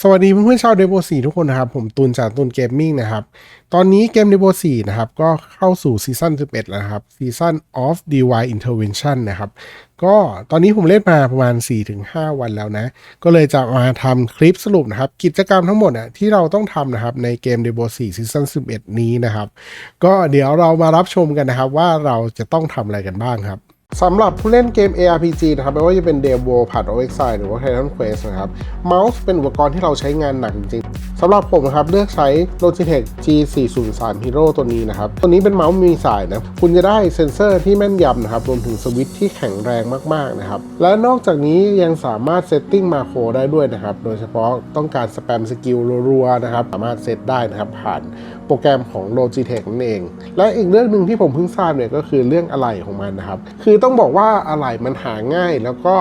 สวัสดีเพื่อนๆชาวเดโบสีทุกคนนะครับ ผมตูนจากตูนเกมมิ่งนะครับ ตอนนี้เกมเดโบสีนะครับ ก็เข้าสู่ซีซั่น11 แล้วครับซีซั่น of DY Intervention นะครับ ก็ตอนนี้ผมเล่นมาประมาณ 4-5 วันแล้วนะ ก็เลยจะมาทำคลิปสรุปนะครับ กิจกรรมทั้งหมดอะที่เราต้องทำนะครับ ในเกมเดโบสีซีซั่น11 นี้นะครับ ก็เดี๋ยวเรามารับชมกันนะครับว่าเราจะต้องทำอะไรกันบ้างครับ สำหรับผู้เล่นเกม ARPG นะครับไม่ว่าจะเป็น d e v o ผัด OXI หรือว่า Titan Quest นะครับเมาส์เป็นอุปกรณ์ที่เราใช้งานหนักจริงๆสำหรับผมนะครับเลือกใช้ Logitech G403 Hero ตัวนี้นะครับ ตัวนี้เป็นเมาส์มีสายนะ คุณจะได้เซ็นเซอร์ที่แม่นยำนะครับ รวมถึงสวิตช์ที่แข็งแรงมากๆนะครับ และนอกจากนี้ยังสามารถเซตติ้งมาโครได้ด้วยนะครับ โดยเฉพาะต้องการสแปมสกิลรัวๆนะครับ สามารถเซตได้นะครับผ่านโปรแกรมของ Logitech นั่นเอง และอีกเรื่องหนึ่งที่ผมเพิ่งทราบเนี่ยก็คือเรื่องอะไหล่ของมันนะครับ คือต้องบอกว่าอะไหล่มันหาง่ายแล้วก็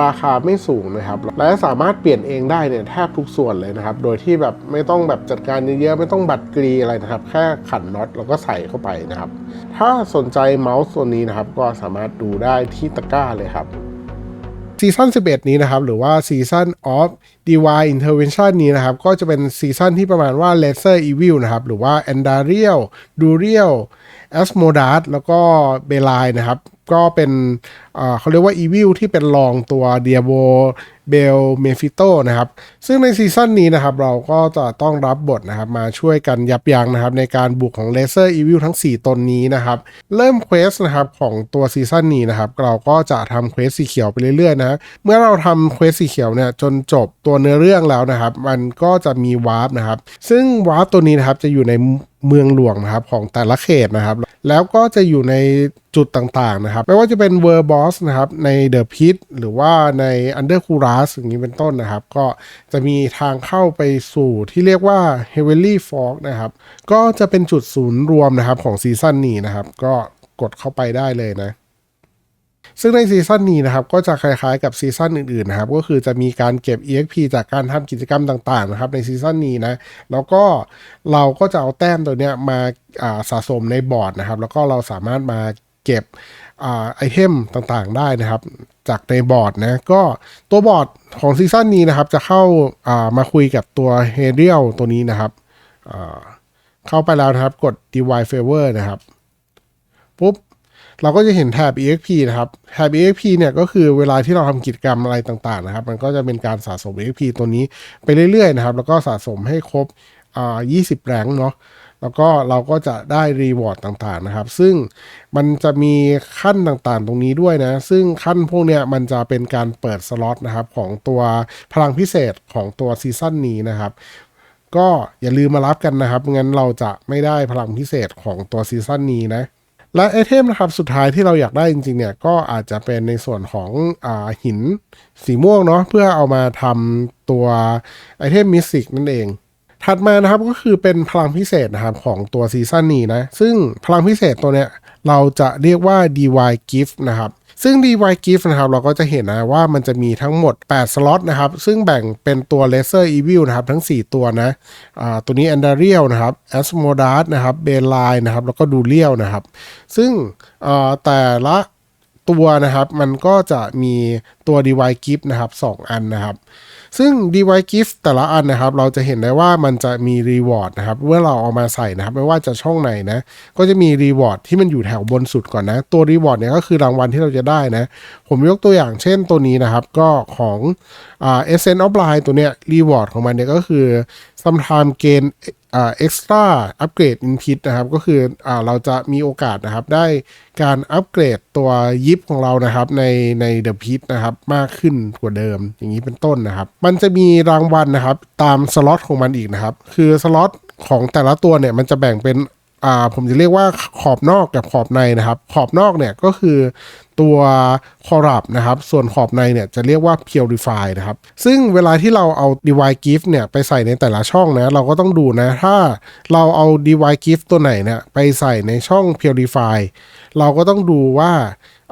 ราคาไม่สูงนะครับ และสามารถเปลี่ยนเองได้เนี่ยแทบทุกส่วนเลยนะครับ โดยที่แบบไม่ต้องแบบจัดการเยอะๆไม่ต้องบัดกรีอะไรนะครับ แค่ขันน็อตแล้วก็ใส่เข้าไปนะครับ ถ้าสนใจเมาส์ตัวนี้นะครับก็สามารถดูได้ที่ตะกร้าเลยครับ ซีซั่น11 นี้นะครับ หรือว่าซีซั่น of divine intervention นี้นะครับ ก็จะเป็นซีซั่นที่ประมาณว่า Lesser Evil นะครับ หรือว่า Andariel Duriel a s m o d a s แล้วก็เบลายนะครับ ก็เป็นเอ่อเขาเรียกว่า Evil ที่เป็นรองตัว Diablo l m e p h i t o นะครับ ซึ่งในซีซั่นนี้นะครับ เราก็จะต้องรับบทนะครับ มาช่วยกันยับยั้งนะครับ ในการบุกของ Lesser Evil ทั้ง 4 ตนนี้นะครับ เริ่มเควสนะครับของตัวซีซั่นนี้นะครับ เราก็จะทำเควสสีเขียวไปเรื่อยๆนะเมื่อเราทำเควสสีเขียวเนี่ยจนจบตัวเนื้อเรื่องแล้วนะครับ มันก็จะมีวาร์ปนะครับ ซึ่งวาร์ปตัวนี้นะครับจะอยู่ในเมืองหลวงนะครับของแต่ละเขตนะครับ แล้วก็จะอยู่ในจุดต่างๆนะครับ ไม่ว่าจะเป็นเวอร์บอสนะครับในเดอะพิทหรือว่าในอันเดอร์คูรัสอย่างนี้เป็นต้นนะครับ ก็จะมีทางเข้าไปสู่ที่เรียกว่า Heavenly Fork นะครับ ก็จะเป็นจุดศูนย์รวมนะครับของซีซั่นนี้นะครับ ก็กดเข้าไปได้เลยนะซึ่งในซีซั่นนี้นะครับก็จะคล้ายๆกับซีซั่นอื่นๆนะครับก็คือจะมีการเก็บ EXP จากการทำกิจกรรมต่างๆนะครับในซีซั่นนี้นะแล้วก็เราก็จะเอาแต้มตัวเนี้ยมาาสะสมในบอร์ดนะครับแล้วก็เราสามารถมาเก็บ ไอเทมต่างๆได้นะครับ จากในบอร์ดนะก็ตัวบอร์ดของซีซั่นนี้นะครับ จะเข้าามาคุยกับตัวเฮเรียลตัวนี้นะครับเข้าไปแล้วนะครับกด DY Favor นะครับ ปุ๊บ เราก็จะเห็นแถบ EXP นะครับแถบ EXP เนี่ยก็คือเวลาที่เราทำกิจกรรมอะไรต่างๆนะครับ มันก็จะเป็นการสะสม EXP ตัวนี้ไปเรื่อยๆนะครับ แล้วก็สะสมให้ครบ อ่า20แรงเนาะแล้วก็เราก็จะได้รีวอร์ดต่างๆนะครับ ซึ่งมันจะมีขั้นต่างๆตรงนี้ด้วยนะ ซึ่งขั้นพวกเนี้ยมันจะเป็นการเปิดสล็อตนะครับ ของตัวพลังพิเศษของตัวซีซั่นนี้นะครับ ก็อย่าลืมมารับกันนะครับ งั้นเราจะไม่ได้พลังพิเศษของตัวซีซั่นนี้นะและไอเทมนะครับสุดท้ายที่เราอยากได้จริงๆเนี่ยก็อาจจะเป็นในส่วนของอหินสีม่วงเนาะเพื่อเอามาทำตัวไอเทมมิสิกนั่นเอง ถัดมานะครับก็คือเป็นพลังพิเศษนะครับของตัวซีซั่นนี้นะ ซึ่งพลังพิเศษตัวเนี้ยเราจะเรียกว่า DY Gift นะครับซึ่ง DY Gift นะครับเราก็จะเห็นนะว่ามันจะมีทั้งหมด 8 สล็อตนะครับ ซึ่งแบ่งเป็นตัว Lesser Evil นะครับ ทั้ง 4 ตัวนะตัวนี้ Andariel นะครับ Asmodat นะครับ b e l i นะครับ แล้วก็ Duriel นะครับ ซึ่งแต่ละตัวนะครับ มันก็จะมีตัว DY Gift นะครับ 2 อันนะครับ ซึ่ง DY Gift แต่ละอันนะครับ เราจะเห็นได้ว่ามันจะมีรีวอร์ดนะครับ เมื่อเราเอามาใส่นะครับ ไม่ว่าจะช่องไหนนะ ก็จะมีรีวอร์ดที่มันอยู่แถวบนสุดก่อนนะ ตัวรีวอร์ดเนี่ยก็คือรางวัลที่เราจะได้นะ ผมยกตัวอย่างเช่นตัวนี้นะครับ ก็ของอ่า Essence of Line ตัวเนี้ยรีวอร์ดของมันเนี่ยก็คือ sometime gain อ่า extra upgrade in pit นะครับ ก็คืออ่าเราจะมีโอกาสนะครับ ได้การอัปเกรดตัวยิปของเรานะครับ ในในเดอะพิตนะครับมากขึ้นกว่าเดิม อย่างนี้เป็นต้นนะครับ มันจะมีรางวัลนะครับ ตามสล็อตของมันอีกนะครับ คือสล็อตของแต่ละตัวเนี่ยมันจะแบ่งเป็น อ่าผมจะเรียกว่าขอบนอกกับขอบในนะครับ ขอบนอกเนี่ยก็คือตัวคอรับนะครับ ส่วนขอบในเนี่ยจะเรียกว่า purify นะครับ ซึ่งเวลาที่เราเอา DY gift เนี่ยไปใส่ในแต่ละช่องนะ เราก็ต้องดูนะ ถ้าเราเอา DY gift ตัวไหนเนี่ยไปใส่ในช่อง purify เราก็ต้องดูว่า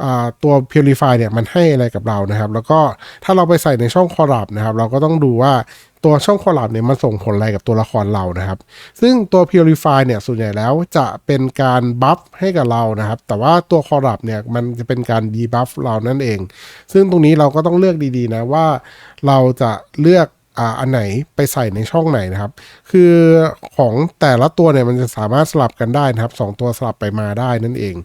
อ่าตัว purify เนี่ยมันให้อะไรกับเรานะครับ แล้วก็ถ้าเราไปใส่ในช่องคอรับนะครับ เราก็ต้องดูว่า ตัวช่องคอลับเนี่ยมันส่งผลอะไรกับตัวละครเรานะครับ ซึ่งตัว Purify เนี่ยส่วนใหญ่แล้วจะเป็นการบัฟให้กับเรานะครับ แต่ว่าตัวคอรัปเนี่ยมันจะเป็นการดีบัฟเรานั่นเอง ซึ่งตรงนี้เราก็ต้องเลือกดีๆนะว่าเราจะเลือกอ่าอันไหนไปใส่ในช่องไหนนะครับ คือของแต่ละตัวเนี่ยมันจะสามารถสลับกันได้นะครับสองตัวสลับไปมาได้นั่นเอง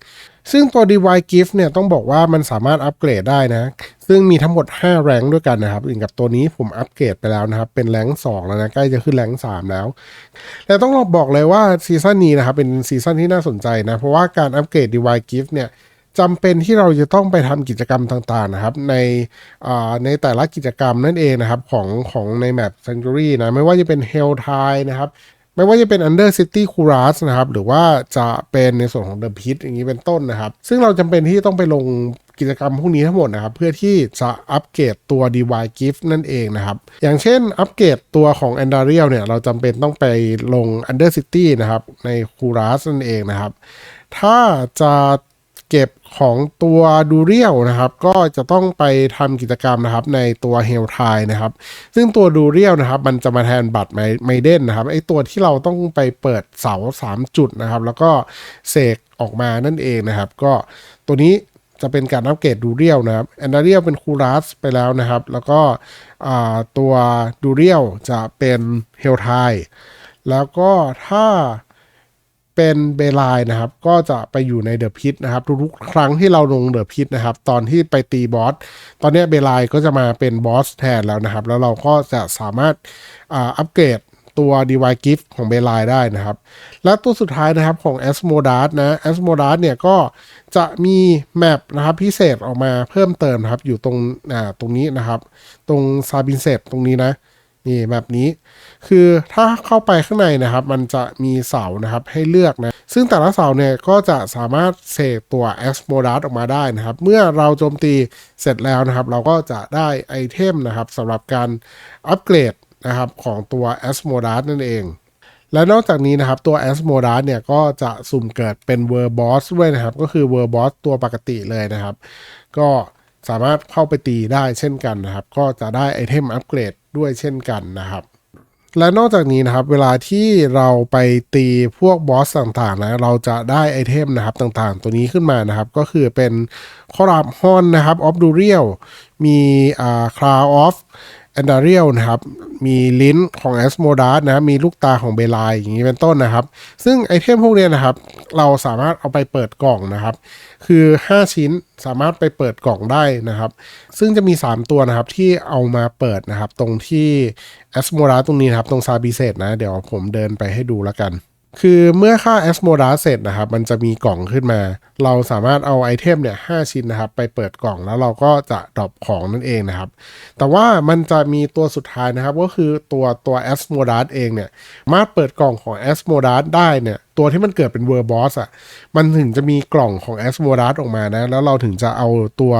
ซึ่งตัว DY Gift เนี่ยต้องบอกว่ามันสามารถอัปเกรดได้นะ ซึ่งมีทั้งหมด 5 แรงด้วยกันนะครับอย่างกับตัวนี้ผมอัปเกรดไปแล้วนะครับ เป็นแรง2แล้วนะ ใกล้จะขึ้นแรง3แล้ว แต่ต้องบอกเลยว่าซีซั่นนี้นะครับ เป็นซีซั่นที่น่าสนใจนะ เพราะว่าการอัปเกรด DY Gift เนี่ยจำเป็นที่เราจะต้องไปทำกิจกรรมต่างๆนะครับ ในในแต่ละกิจกรรมนั่นเองนะครับ ของของในแมป Sanctuary นะ ไม่ว่าจะเป็น Hell Tide นะครับ ไม่ว่าจะเป็น Under City c u r a s นะครับ หรือว่าจะเป็นในส่วนของ The Pit อย่างนี้เป็นต้นนะครับ ซึ่งเราจำเป็นที่ต้องไปลงกิจกรรมพวกนี้ทั้งหมดนะครับ เพื่อที่จะอัปเกรดตัว DY Gift นั่นเองนะครับ อย่างเช่นอัปเกรดตัวของ a n d a r i a l เนี่ย เราจำเป็นต้องไปลง Under City นะครับ ใน c u r a s นั่นเองนะครับ ถ้าจะ เก็บของตัวดูเรียลนะครับ ก็จะต้องไปทำกิจกรรมนะครับในตัวเฮลทายนะครับ ซึ่งตัวดูเรียลนะครับ มันจะมาแทนบัตรไมเดนนะครับไอตัวที่เราต้องไปเปิดเสา 3 จุดนะครับ แล้วก็เสกออกมานั่นเองนะครับ ก็ตัวนี้จะเป็นการอัปเกรดดูเรียลนะครับแอนดาเรียลเป็นคูรัสไปแล้วนะครับ แล้วก็ตัวดูเรียลจะเป็นเฮลทายแล้วก็ถ้า เป็นเบลายนะครับ ก็จะไปอยู่ในเดอะพิทนะครับ ทุกๆ ครั้งที่เราลงเดอะพิทนะครับ ตอนที่ไปตีบอส ตอนนี้เบลายก็จะมาเป็นบอสแทนแล้วนะครับ แล้วเราก็จะสามารถอัปเกรดตัว DY Gift ของเบลายได้นะครับ และตัวสุดท้ายนะครับของ a s m o d a s นะ a s m o d a s เนี่ยก็จะมีแมปนะครับพิเศษออกมาเพิ่มเติมนะครับ อยู่ตรงอ่าตรงนี้นะครับ ตรงซาบินเซตตรงนี้นะ นี่แบบนี้ คือถ้าเข้าไปข้างในนะครับ มันจะมีเสานะครับให้เลือกนะ ซึ่งแต่ละเสาเนี่ยก็จะสามารถเสกตัว a s m o d a s ออกมาได้นะครับ เมื่อเราโจมตีเสร็จแล้วนะครับ เราก็จะได้ไอเทมนะครับสำหรับการอัปเกรดนะครับของตัว a s m o d a s นั่นเองและนอกจากนี้นะครับ ตัว a s m o d a s เนี่ยก็จะสุ่มเกิดเป็น w o r b o s s ด้วยนะครับ ก็คือ w o r b o s s ตัวปกติเลยนะครับ ก็สามารถเข้าไปตีได้เช่นกันนะครับ ก็จะได้ไอเทมอัปเกรดด้วยเช่นกันนะครับ และนอกจากนี้นะครับ เวลาที่เราไปตีพวกบอสต่างๆนะเราจะได้ไอเทมนะครับต่างๆ ตัวนี้ขึ้นมานะครับ ก็คือเป็นคอราบฮอนนะครับออฟดูเรียลมีอ่าคลาออฟ แอนดาเรียลนะครับ มีลิ้นของแอสโมดาสนะ มีลูกตาของเบลายอย่างนี้เป็นต้นนะครับ ซึ่งไอเทมพวกนี้นะครับ เราสามารถเอาไปเปิดกล่องนะครับ คือ 5 ชิ้นสามารถไปเปิดกล่องได้นะครับ ซึ่งจะมี 3 ตัวนะครับที่เอามาเปิดนะครับ ตรงที่แอสโมดาตรงนี้นะครับ ตรงซาบิเซตนะ เดี๋ยวผมเดินไปให้ดูแล้วกัน คือเมื่อค่าแอสโมดาเสร็จนะครับ มันจะมีกล่องขึ้นมา เราสามารถเอาไอเทมเนี่ยหชิ้นนะครับ ไปเปิดกล่องแล้วเราก็จะดรอปของนั่นเองนะครับ แต่ว่ามันจะมีตัวสุดท้ายนะครับ ก็คือตัวตัวแอสโมดาเองเนี่ยมาเปิดกล่องของแอสโมดาได้เนี่ย ตัวที่มันเกิดเป็นเวอร์บอสอะ มันถึงจะมีกล่องของแอสโมดาออกมานะ แล้วเราถึงจะเอาตัว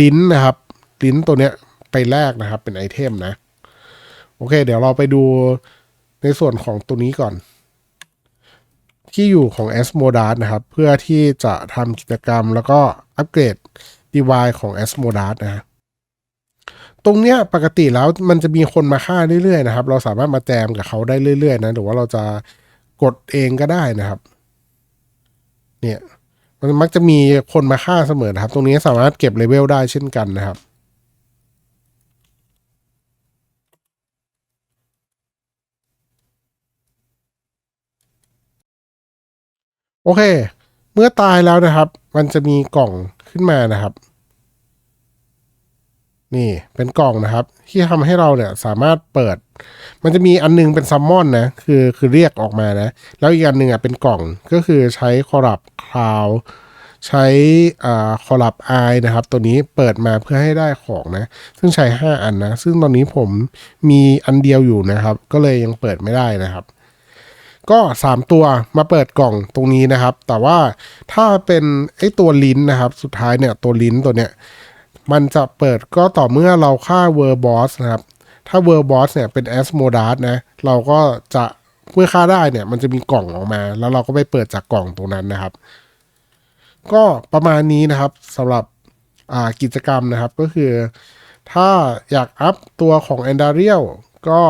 ลิ้นนะครับ ลิ้นตัวเนี้ยไปแลกนะครับเป็นไอเทมนะ โอเค เดี๋ยวเราไปดูในส่วนของตัวนี้ก่อน ที่อยู่ของ a s m o d a s นะครับ เพื่อที่จะทำกิจกรรมแล้วก็อัปเกรด DY ของ a s m o d a s นะฮะตรงเนี้ยปกติแล้วมันจะมีคนมาฆ่าเรื่อยๆนะครับ เราสามารถมาแจมกับเขาได้เรื่อยๆนะหรือว่าเราจะกดเองก็ได้นะครับ เนี่ยมันมักจะมีคนมาฆ่าเสมอนะครับ ตรงนี้สามารถเก็บเลเวลได้เช่นกันนะครับ โอเค เมื่อตายแล้วนะครับ มันจะมีกล่องขึ้นมานะครับ นี่เป็นกล่องนะครับ ที่ทำให้เราเนี่ยสามารถเปิด มันจะมีอันนึงเป็นซัมมอนนะ คือคือเรียกออกมานะ แล้วอีกอันหนึ่งอะเป็นกล่องก็คือใช้คอรับคลาวใช้อ่าคอรับไอนะครับ ตัวนี้เปิดมาเพื่อให้ได้ของนะ ซึ่งใช้ 5 อันนะ ซึ่งตอนนี้ผมมีอันเดียวอยู่นะครับ ก็เลยยังเปิดไม่ได้นะครับ ก็ 3 ตัวมาเปิดกล่องตรงนี้นะครับ แต่ว่าถ้าเป็นไอ้ตัวลิ้นนะครับ สุดท้ายเนี่ยตัวลิ้นตัวเนี้ยมันจะเปิดก็ต่อเมื่อเราฆ่าเวอร์บอสนะครับ ถ้าเวอร์บอสเนี่ยเป็นแอสโมดาสนะ เราก็จะเมื่อฆ่าได้เนี่ยมันจะมีกล่องออกมา แล้วเราก็ไปเปิดจากกล่องตรงนั้นนะครับ ก็ประมาณนี้นะครับสำหรับกิจกรรมนะครับก็คือ ถ้าอยากอัพตัวของ a n d a r i e l ก็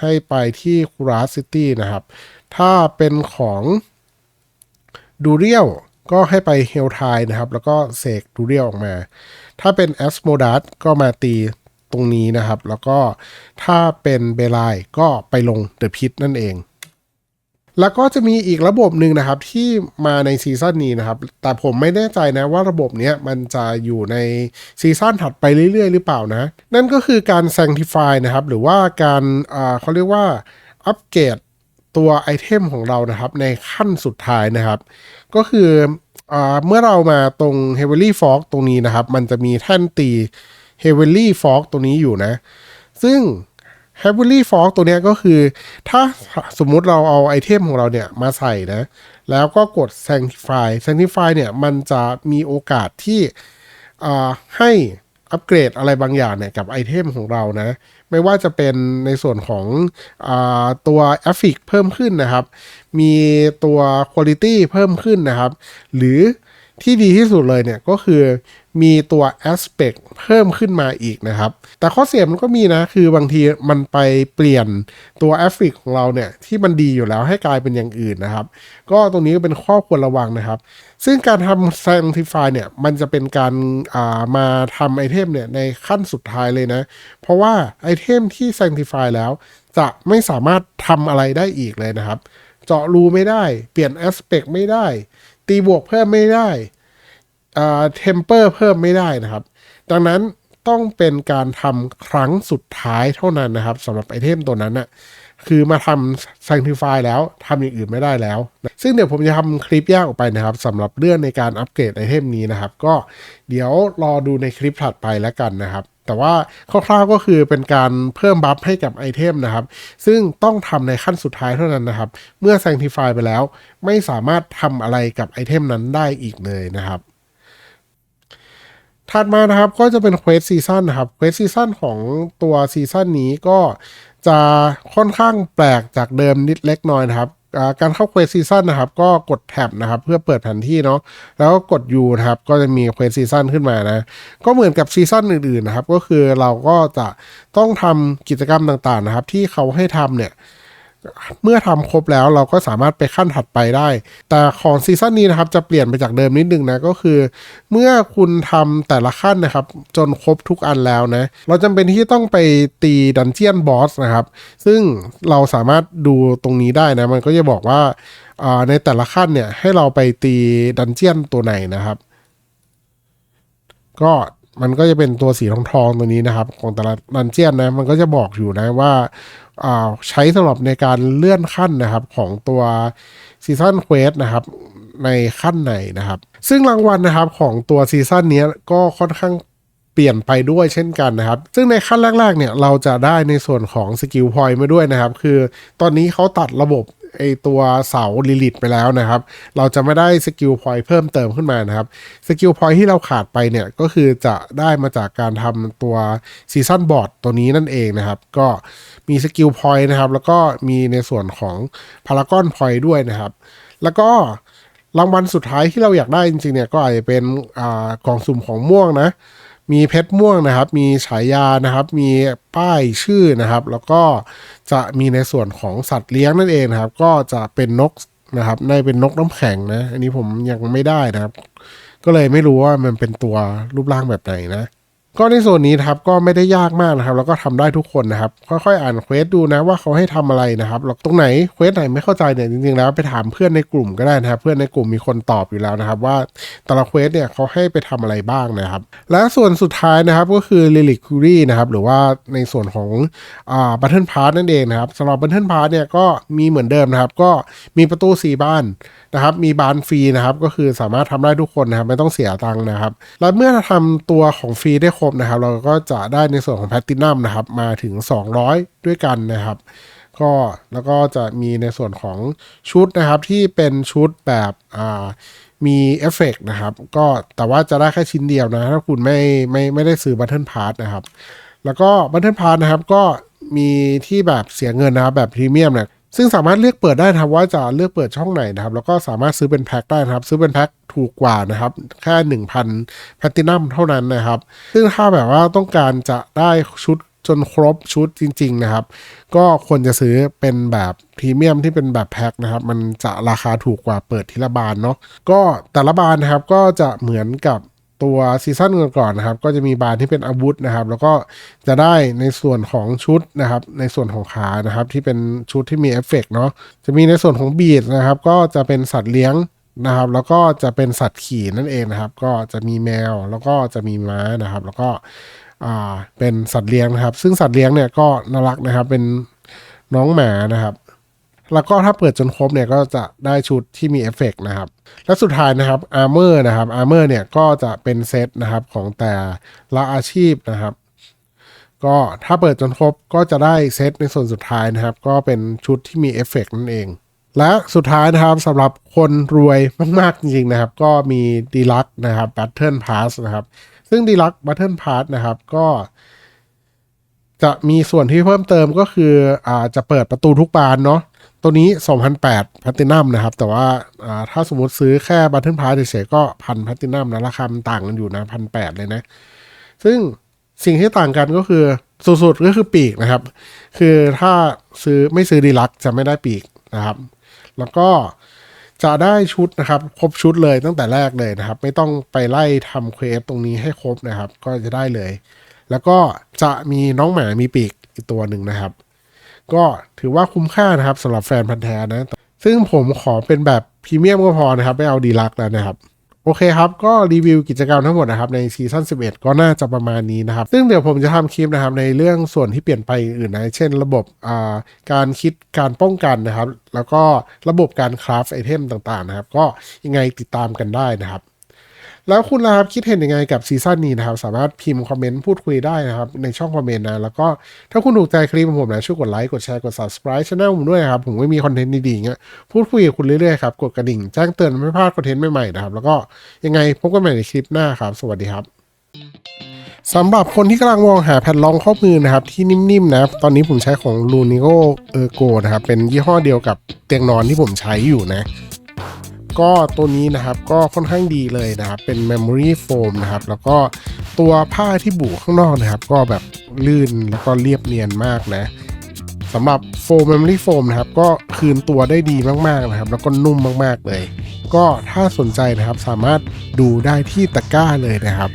ให้ไปที่ c u r a City นะครับ ถ้าเป็นของดูเรียลก็ให้ไปเฮลทายนะครับ แล้วก็เสกดูเรียลออกมา ถ้าเป็นแอสโมดัสก็มาตีตรงนี้นะครับ แล้วก็ถ้าเป็นเบลายก็ไปลงเดอะพิทนั่นเอง แล้วก็จะมีอีกระบบหนึ่งนะครับที่มาในซีซั่นนี้นะครับ แต่ผมไม่แน่ใจนะว่าระบบเนี้ยมันจะอยู่ในซีซั่นถัดไปเรื่อยๆ หรือเปล่านะ นั่นก็คือการ sanctify นะครับ หรือว่าการอ่าเขาเรียกว่าอัปเกรด ตัวไอเทมของเรานะครับในขั้นสุดท้ายนะครับ ก็คืออเมื่อเรามาตรง Heavily Fork ตรงนี้นะครับ มันจะมีแท่นตี Heavily Fork ตรงนี้อยู่นะ ซึ่ง Heavily Fork ตัวนี้ก็คือ ถ้าสมมุติเราเอาไอเทมของเราเนี่ยมาใส่นะ แล้วก็กด Sanctify Sanctify เนี่ยมันจะมีโอกาสที่ให้ อัปเกรดอะไรบางอย่างเนี่ยกับไอเทมของเรานะ ไม่ว่าจะเป็นในส่วนของอตัวเอฟฟิกเพิ่มขึ้นนะครับ มีตัว Quality เพิ่มขึ้นนะครับ หรือที่ดีที่สุดเลยเนี่ยก็คือ มีตัว aspect เพิ่มขึ้นมาอีกนะครับ แต่ข้อเสียมันก็มีนะ คือบางทีมันไปเปลี่ยนตัว a f f i c ของเราเนี่ย ที่มันดีอยู่แล้วให้กลายเป็นอย่างอื่นนะครับ ก็ตรงนี้ก็เป็นข้อควรระวังนะครับ ซึ่งการทำ sanctify เนี่ย มันจะเป็นการามาทำไอเทมเนี่ยในขั้นสุดท้ายเลยนะ เพราะว่าไอเทมที่ sanctify แล้ว จะไม่สามารถทำอะไรได้อีกเลยนะครับ เจาะรูไม่ได้ เปลี่ยน aspect ไม่ได้ ตีบวกเพิ่มไม่ได้ เทมเปอร์เพิ่มไม่ได้นะครับ ดังนั้นต้องเป็นการทำครั้งสุดท้ายเท่านั้นนะครับสำหรับไอเทมตัวนั้นน่ะคือมาทำ sanctify แล้วทำอย่างอื่นไม่ได้แล้ว ซึ่งเดี๋ยวผมจะทำคลิปแยกออกไปนะครับสำหรับเรื่องในการอัปเกรดไอเทมนี้นะครับ ก็เดี๋ยวรอดูในคลิปถัดไปแล้วกันนะครับ แต่ว่าคร่าวๆก็คือเป็นการเพิ่มบัฟให้กับไอเทมนะครับ ซึ่งต้องทำในขั้นสุดท้ายเท่านั้นนะครับ เมื่อ sanctify ไปแล้ว ไม่สามารถทำอะไรกับไอเทมนั้นได้อีกเลยนะครับ ถัดมานะครับก็จะเป็นเควสซีซั่นนะครับเควสซีซั่นของตัวซีซั่นนี้ก็จะค่อนข้างแปลกจากเดิมนิดเล็กน้อยนะครับการเข้าเควสซีซั่นนะครับ ก็กดแท็บนะครับ เพื่อเปิดแผนที่เนาะแล้วก็กด U นะครับ ก็จะมีเควสซีซั่นขึ้นมานะ ก็เหมือนกับซีซั่นอื่นๆนะครับ ก็คือเราก็จะต้องทำกิจกรรมต่างๆนะครับ ที่เขาให้ทำเนี่ย เมื่อทำครบแล้วเราก็สามารถไปขั้นถัดไปได้ แต่ของซีซั่นนี้นะครับจะเปลี่ยนไปจากเดิมนิดนึงนะก็คือ เมื่อคุณทำแต่ละขั้นนะครับ จนครบทุกอันแล้วนะ เราจำเป็นที่ต้องไปตีดันเจียนบอสนะครับ ซึ่งเราสามารถดูตรงนี้ได้นะ มันก็จะบอกว่าอ่าในแต่ละขั้นเนี่ยให้เราไปตีดันเจียนตัวไหนนะครับ ก็ มันก็จะเป็นตัวสีทองทองตัวนี้นะครับ ของแต่ละดันเจียนนะมันก็จะบอกอยู่นะว่าาใช้สำหรับในการเลื่อนขั้นนะครับของตัวซีซันเควสนะครับในขั้นไหนนะครับ ซึ่งรางวัลนะครับของตัวซีซั่นนี้ก็ค่อนข้างเปลี่ยนไปด้วยเช่นกันนะครับ ซึ่งในขั้นแรกๆเนี่ยเราจะได้ในส่วนของสกิลพอยต์มาด้วยนะครับ คือตอนนี้เขาตัดระบบ ไอตัวเสาลิลิตไปแล้วนะครับ เราจะไม่ได้สกิลพอยต์เพิ่มเติมขึ้นมานะครับสกิลพอยต์ที่เราขาดไปเนี่ยก็คือจะได้มาจากการทำตัวซีซันบอร์ดตัวนี้นั่นเองนะครับ ก็มีสกิลพอยต์นะครับ แล้วก็มีในส่วนของพารากอนพอยต์ด้วยนะครับ แล้วก็รางวัลสุดท้ายที่เราอยากได้จริงๆเนี่ยก็อาจจะเป็นอกล่องสุ่มของม่วงนะ มีเพชรม่วงนะครับ มีฉายานะครับ มีป้ายชื่อนะครับ แล้วก็จะมีในส่วนของสัตว์เลี้ยงนั่นเองนะครับ ก็จะเป็นนกนะครับในเป็นนกน้ำแข็งนะ อันนี้ผมยังไม่ได้นะครับ ก็เลยไม่รู้ว่ามันเป็นตัวรูปร่างแบบไหนนะ ก็ในส่วนนี้นะครับก็ไม่ได้ยากมากนะครับ แล้วก็ทำได้ทุกคนนะครับ ค่อยๆ อ่านเควสดูนะว่าเขาให้ทำอะไรนะครับตรงไหนเควสไหนไม่เข้าใจเนี่ยจริงๆแล้วไปถามเพื่อนในกลุ่มก็ได้นะครับ เพื่อนในกลุ่มมีคนตอบอยู่แล้วนะครับ ว่าแต่ละเควสเนี่ยเขาให้ไปทำอะไรบ้างนะครับ และส่วนสุดท้ายนะครับก็คือ l i l i c u r y นะครับหรือว่าในส่วนของอ่า Battle Pass นั่นเองนะครับสำหรับ Battle Pass เนี่ยก็มีเหมือนเดิมนะครับ ก็มีประตูสี่บ้าน นะครับมีบานฟรีนะครับก็คือสามารถทำได้ทุกคนนะครับไม่ต้องเสียตังค์นะครับ แล้วเมื่อทำตัวของฟรีได้ครบนะครับ เราก็จะได้ในส่วนของแพตตินัมนะครับมาถึง 200 ด้วยกันนะครับ ก็แล้วก็จะมีในส่วนของชุดนะครับที่เป็นชุดแบบอ่ามีเอฟเฟกต์นะครับก็แต่ว่าจะได้แค่ชิ้นเดียวนะ ถ้าคุณไม่ไม่ไม่ได้ซื้อบัตเทิลพาร์นะครับ แล้วก็บัตเทิลพาร์นะครับก็มีที่แบบเสียเงินนะครับแบบพรีเมียมเนี่ย ซึ่งสามารถเลือกเปิดได้นะครับว่าจะเลือกเปิดช่องไหนนะครับ แล้วก็สามารถซื้อเป็นแพ็คได้นะครับ ซื้อเป็นแพ็คถูกกว่านะครับแค่1,000แพลตินัมเท่านั้นนะครับ ซึ่งถ้าแบบว่าต้องการจะได้ชุดจนครบชุดจริง ๆ นะครับ ก็ควรจะซื้อเป็นแบบพรีเมียมที่เป็นแบบแพ็คนะครับ มันจะราคาถูกกว่าเปิดทีละบานเนาะก็แต่ละบานนะครับก็จะเหมือนกับ ตัวซีซั่นก่อนๆนะครับ ก็จะมีบานที่เป็นอาวุธนะครับ แล้วก็จะได้ในส่วนของชุดนะครับ ในส่วนของขานะครับ ที่เป็นชุดที่มีเอฟเฟกต์เนาะจะมีในส่วนของบีดนะครับ ก็จะเป็นสัตว์เลี้ยงนะครับ แล้วก็จะเป็นสัตว์ขี่นั่นเองนะครับ ก็จะมีแมวแล้วก็จะมีม้านะครับ แล้วก็อ่าเป็นสัตว์เลี้ยงนะครับ ซึ่งสัตว์เลี้ยงเนี่ยก็น่ารักนะครับเป็นน้องหมานะครับ แล้วก็ถ้าเปิดจนครบเนี่ยก็จะได้ชุดที่มีเอฟเฟกต์นะครับ และสุดท้ายนะครับอาร์เมอร์นะครับอาร์เมอร์เนี่ยก็จะเป็นเซตนะครับของแต่ละอาชีพนะครับ ก็ถ้าเปิดจนครบก็จะได้เซตในส่วนสุดท้ายนะครับ ก็เป็นชุดที่มีเอฟเฟกต์นั่นเอง และสุดท้ายนะครับสำหรับคนรวยมากๆจริงๆนะครับ ก็มีดีลักนะครับ Battle Pass นะครับ ซึ่งดีลัก Battle Pass นะครับก็จะมีส่วนที่เพิ่มเติมก็คืออ่าจะเปิดประตูทุกบานเนาะ ตัวนี้ 2,008แพลตินัมนะครับ แต่ว่าถ้าสมมติซื้อแค่บัตเทิลพาร์เฉยๆก็พันแพลตินัมนะ ราคามันต่างกันอยู่นะพันแเลยนะ ซึ่งสิ่งที่ต่างกันก็คือสุดๆก็คือปีกนะครับ คือถ้าซื้อไม่ซื้อดีลักจะไม่ได้ปีกนะครับ แล้วก็จะได้ชุดนะครับ ครบชุดเลยตั้งแต่แรกเลยนะครับ ไม่ต้องไปไล่ทำเควสตรงนี้ให้ครบนะครับ ก็จะได้เลย แล้วก็จะมีน้องหมามีปีกอีกตัวหนึ่งนะครับ ก็ถือว่าคุ้มค่านะครับสำหรับแฟนพันธ์แท้นะ ซึ่งผมขอเป็นแบบพรีเมียมก็พอนะครับ ไม่เอาดีลักแล้วนะครับโอเคครับ ก็รีวิวกิจกรรมทั้งหมดนะครับในซีซั่น11 ก็น่าจะประมาณนี้นะครับ ซึ่งเดี๋ยวผมจะทำคลิปนะครับในเรื่องส่วนที่เปลี่ยนไปอื่นนะเช่น ระบบาการคิดการป้องกันนะครับ แล้วก็ระบบการคราฟไอเทมต่างๆนะครับ ก็ยังไงติดตามกันได้นะครับ แล้วคุณล่ะครับคิดเห็นยังไงกับซีซั่นนี้นะครับ สามารถพิมพ์คอมเมนต์พูดคุยได้นะครับ ในช่องคอมเมนต์นะ แล้วก็ถ้าคุณถูกใจคลิปของผมนะช่วยกดไลค์กดแชร์กด subscribe ช่องผมด้วยครับ ผมก็มีคอนเทนต์ดีๆเงี้ยพูดคุยกับคุณเรื่อยๆครับ กดกระดิ่งแจ้งเตือนไม่พลาดคอนเทนต์ใหม่ๆนะครับ แล้วก็ยังไงพบกันใหม่ในคลิปหน้าครับ สวัสดีครับสำหรับคนที่กำลังมองหาแผ่นรองข้อมือนะครับที่นิ่มๆนะตอนนี้ผมใช้ของ l u n i o Ergo นะครับเป็นยี่ห้อเดียวกับเตียงนอนที่ผมใช้อยู่นะ ก็ตัวนี้นะครับก็ค่อนข้างดีเลยนะครับ เป็น Memory Foam นะครับ แล้วก็ตัวผ้าที่บุข้างนอกนะครับ ก็แบบลื่นแล้วก็เรียบเนียนมากนะสำหรับ Foam Memory Foam นะครับ ก็คืนตัวได้ดีมากๆนะครับ แล้วก็นุ่มมากๆเลย ก็ถ้าสนใจนะครับสามารถดูได้ที่ตะกร้าเลยนะครับ